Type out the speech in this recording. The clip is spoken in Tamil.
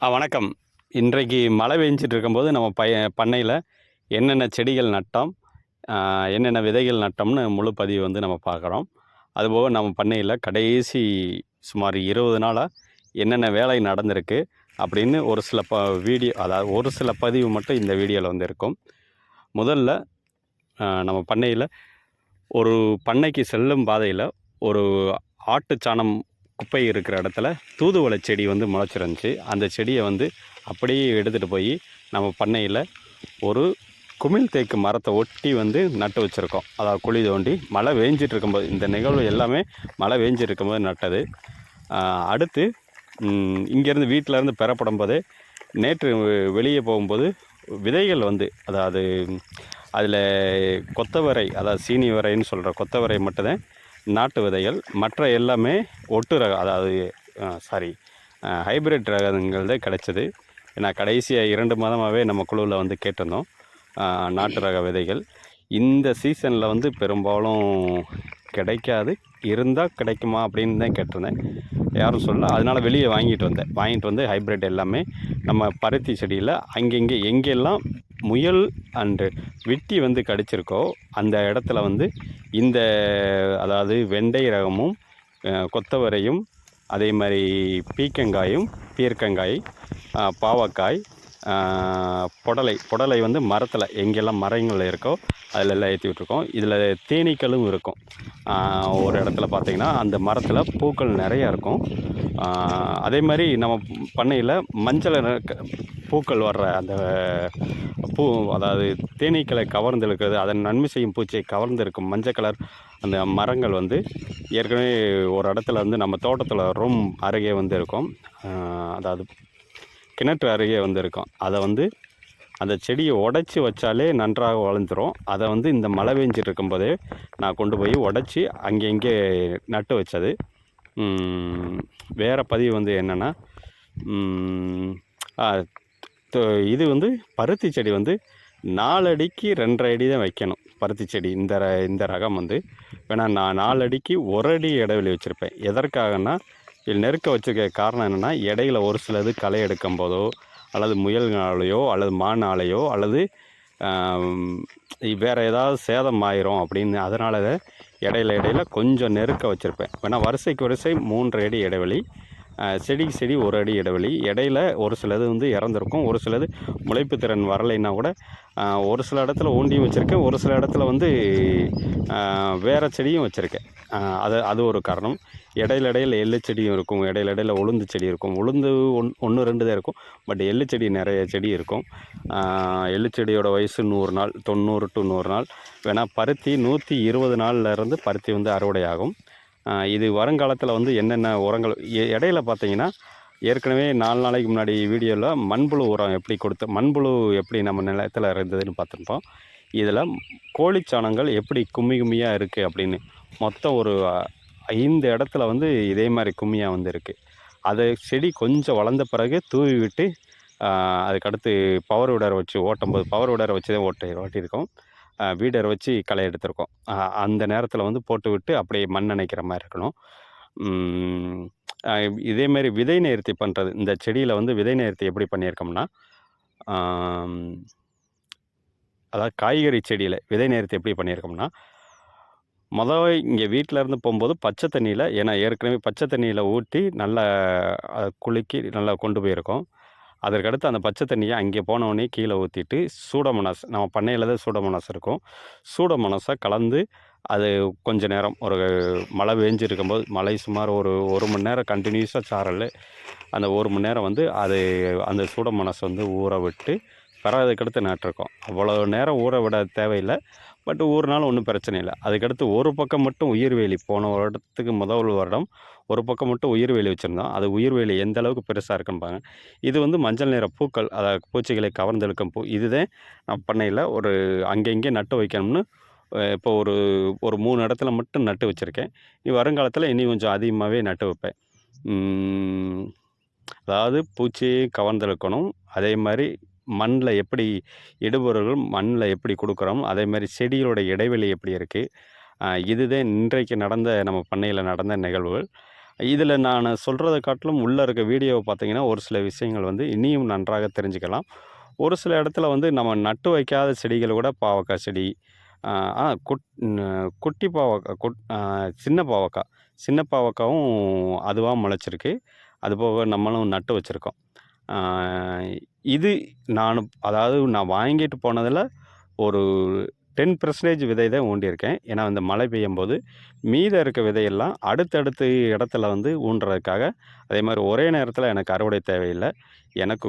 ஆ வணக்கம். இன்றைக்கு மழை பெஞ்சிட்டு இருக்கும்போது நம்ம பய பண்ணையில் என்னென்ன செடிகள் நட்டோம் என்னென்ன விதைகள் நட்டோம்னு முழு பதிவு வந்து நம்ம பார்க்குறோம். அதுபோக நம்ம பண்ணையில் கடைசி சுமார் இருபது நாளாக என்னென்ன வேலை நடந்திருக்கு அப்படின்னு ஒரு சில ப வீடியோ அதாவது ஒரு சில பதிவு மட்டும் இந்த வீடியோவில் வந்து இருக்கும். முதல்ல நம்ம பண்ணையில் ஒரு பண்ணைக்கு செல்லும் பாதையில் ஒரு ஆட்டுச்சாணம் குப்பை இருக்கிற இடத்துல தூதுவளை செடி வந்து முளைச்சிருந்துச்சு. அந்த செடியை வந்து அப்படியே எடுத்துகிட்டு போய் நம்ம பண்ணையில் ஒரு குமிழ் தேக்கு மரத்தை ஒட்டி வந்து நட்டு வச்சுருக்கோம். அதாவது குழி தோண்டி மழை வேஞ்சிட்டு இருக்கும்போது இந்த நிகழ்வு எல்லாமே மழை வேஞ்சிட்டு இருக்கும்போது நட்டது. அடுத்து இங்கேருந்து வீட்டிலேருந்து பெறப்படும் போதே நேற்று வெளியே போகும்போது விதைகள் வந்து அதாவது அதில் கொத்தவரை அதாவது சீனி வரைன்னு சொல்கிற கொத்தவரை மட்டும்தான் நாட்டு விதைகள் மற்ற எல்லாமே ஒட்டு ரகம் அதாவது சாரி ஹைபிரிட் ரகங்கள் தான் கிடைச்சது. ஏன்னா கடைசியாக இரண்டு மாதமாகவே நம்ம குழுவில் வந்து கேட்டிருந்தோம் நாட்டு ரக விதைகள். இந்த சீசனில் வந்து பெரும்பாலும் கிடைக்காது இருந்தால் கிடைக்குமா அப்படின்னு தான் கேட்டிருந்தேன். யாரும் சொல்ல அதனால் வெளியே வாங்கிட்டு வந்தேன். வாங்கிட்டு வந்து ஹைபிரிட் எல்லாமே நம்ம பருத்தி செடியில் அங்கங்கே எங்கெல்லாம் முயல் அண்டு விட்டி வந்து கடிச்சிருக்கோ அந்த இடத்துல வந்து இந்த அதாவது வெண்டை ரகமும் கொத்தவரையும் அதே மாதிரி பீக்கங்காயும் பீர்க்கங்காய் பாவக்காய் புடலை புடலை வந்து மரத்தில் எங்கெல்லாம் மரங்கள் இருக்கோ அதில் எல்லாம் ஏற்றி விட்ருக்கோம் இதில் தேனீக்களும் இருக்கும். ஒரு இடத்துல பார்த்திங்கன்னா அந்த மரத்தில் பூக்கள் நிறையா இருக்கும். அதே மாதிரி நம்ம பண்ணையில் மஞ்சள் பூக்கள் வர்ற அந்த பூ அதாவது தேனீக்களை கவர்ந்து இருக்கிறது அதன் நன்மை செய்யும் பூச்சியை கவர்ந்து இருக்கும் மஞ்சள் கலர் அந்த மரங்கள் வந்து ஏற்கனவே ஒரு இடத்துல வந்து நம்ம தோட்டத்தில் ரூம் அருகே வந்து இருக்கும். அதாவது கிணற்று அருகே வந்திருக்கோம். அதை வந்து அந்த செடியை உடைச்சி வச்சாலே நன்றாக வளர்ந்துடும் அதை வந்து இந்த மழை பெஞ்சிட்டு இருக்கும்போதே நான் கொண்டு போய் உடச்சி அங்கே இங்கே நட்டு வச்சது. வேறு பதிவு வந்து என்னென்னா இது வந்து பருத்தி செடி வந்து நாலு அடிக்கு ரெண்டரை அடி தான் வைக்கணும். பருத்தி செடி இந்த ர- இந்த ரகம் வந்து. வேணா நான் நாலு அடிக்கு ஒரு அடி இடைவெளி வச்சுருப்பேன். எதற்காகனா நெருக்க வச்சுருக்க காரணம் என்னென்னா இடையில ஒரு சிலது களை எடுக்கும் போதோ அல்லது முயல்னாலேயோ அல்லது மானாலேயோ அல்லது வேறு ஏதாவது சேதம் ஆயிரும் அப்படின்னு அதனால இடையில இடையில கொஞ்சம் நெருக்க வச்சுருப்பேன். ஏன்னா வரிசைக்கு வரிசை மூன்று அடி இடைவெளி செடிக்கு செடி ஒரு அடி இடைவெளி. இடையில ஒரு சிலது வந்து இறந்துருக்கும். ஒரு சிலது முளைப்பு திறன் வரலைன்னா கூட ஒரு சில இடத்துல ஊண்டியும் வச்சுருக்கேன். ஒரு சில இடத்துல வந்து வேறு செடியும் வச்சுருக்கேன். அது அது ஒரு காரணம். இடையில இடையில எள்ளு செடியும் இருக்கும். இடையில இடையில உளுந்து செடி இருக்கும். உளுந்து ஒன் ஒன்று ரெண்டு தான் இருக்கும். பட் எள்ளு செடி நிறைய செடி இருக்கும். எள்ளு செடியோட வயசு நூறு நாள் தொண்ணூறு டு நூறு நாள். வேணால் பருத்தி நூற்றி இருபது நாள்ல இருந்து பருத்தி வந்து அறுவடை ஆகும். இது வருங்காலத்தில் வந்து என்னென்ன உரங்கள் இடையில பார்த்தீங்கன்னா ஏற்கனவே நாலு நாளைக்கு முன்னாடி வீடியோவில் மண்புழு உரம் எப்படி கொடுத்து மண்புழு எப்படி நம்ம நிலத்தில் இருந்ததுன்னு பார்த்துருப்போம் இதில் கோழிச்சாணங்கள் எப்படி கும்மி கும்மியாக இருக்குது அப்படின்னு மொத்தம் ஒரு ஐந்து இடத்துல வந்து இதே மாதிரி கும்மியாக வந்து இருக்குது அதை செடி கொஞ்சம் வளர்ந்த பிறகு தூவி விட்டு அதுக்கடுத்து பவர் விடரை வச்சு ஓட்டும்போது பவர் விடரை வச்சு தான் ஓட்டி ஓட்டியிருக்கோம். வீடரை வச்சு களை எடுத்திருக்கோம். அந்த நேரத்தில் வந்து போட்டு விட்டு அப்படியே மண் நினைக்கிற மாதிரி இருக்கணும். இதேமாரி இதே மாதிரி விதை நேர்த்தி பண்ணுறது இந்த செடியில் வந்து விதை நேர்த்தி எப்படி பண்ணியிருக்கோம்னா அதாவது காய்கறி செடியில் விதை நேர்த்தி எப்படி பண்ணியிருக்கோம்னா மொதல் இங்கே வீட்டில் இருந்து போகும்போது பச்சை தண்ணியில் ஏன்னா ஏற்கனவே பச்சை தண்ணியில் ஊற்றி நல்லா அதை குலுக்கி நல்லா கொண்டு போயிருக்கோம். அதற்கடுத்து அந்த பச்சை தண்ணியை அங்கே போனவொடனே கீழே ஊற்றிட்டு சூடமனஸ் நம்ம பண்ணையில் தான் சூடமனஸ் இருக்கும். சூடமனஸை கலந்து அது கொஞ்ச நேரம் ஒரு மழை பெஞ்சு இருக்கும்போது மழை சுமார் ஒரு ஒரு மணி நேரம் கண்டினியூஸாக சாரல் அந்த ஒரு மணி நேரம் வந்து அது அந்த சூடமனசை வந்து ஊற விட்டு பிறகு அதுக்கடுத்து நட்டிருக்கோம். அவ்வளோ நேரம் ஊற விட தேவையில்லை. பட் ஊறினாலும் ஒன்றும் பிரச்சனை இல்லை. அதுக்கடுத்து ஒரு பக்கம் மட்டும் உயிர்வேலி போன வருடத்துக்கு முதல் வருடம் ஒரு பக்கம் மட்டும் உயிர்வேலி வச்சுருந்தோம். அது உயிர்வேலி எந்த அளவுக்கு பெருசாக இருக்குன்னு இது வந்து மஞ்சள் நிற பூக்கள் அதாவது பூச்சிகளை கவர்ந்தெழுக்கும் பூ. இதுதான் நான் பண்ணையில் ஒரு அங்கங்கே நட்டு வைக்கணும்னு இப்போ ஒரு ஒரு மூணு இடத்துல மட்டும் நட்டு வச்சுருக்கேன். இனி வருங்காலத்தில் இனி கொஞ்சம் அதிகமாகவே நட்டு வைப்பேன். அதாவது பூச்சியை கவர்ந்தெழுக்கணும் அதே மாதிரி மண்ணில் எப்படி இடுபவர்கள் மண்ணில் எப்படி கொடுக்குறோம் அதே மாதிரி செடிகளோட இடைவெளி எப்படி இருக்குது இதுதான் இன்றைக்கு நடந்த நம்ம பண்ணையில் நடந்த நிகழ்வுகள். இதில் நான் சொல்கிறத காட்டிலும் உள்ளே இருக்க வீடியோவை பார்த்தீங்கன்னா ஒரு சில விஷயங்கள் வந்து இனியும் நன்றாக தெரிஞ்சுக்கலாம். ஒரு சில இடத்துல வந்து நம்ம நட்டு வைக்காத செடிகள் கூட பாவக்காய் செடி குட் குட்டி பாவக்காய் குட் சின்ன பாவக்காய். சின்ன பாவக்காவும் அதுவாக முளைச்சிருக்கு. அதுபோக நம்மளும் நட்டு வச்சுருக்கோம். இது நான் அதாவது நான் வாங்கிட்டு போனதில் ஒரு டென் பர்சன்டேஜ் விதை தான் ஊண்டியிருக்கேன். ஏன்னா இந்த மழை பெய்யும் போது மீதம் இருக்க விதையெல்லாம் அடுத்தடுத்த இடத்துல வந்து ஊண்டுறதுக்காக அதே மாதிரி ஒரே நேரத்தில் எனக்கு அறுவடை தேவையில்லை. எனக்கு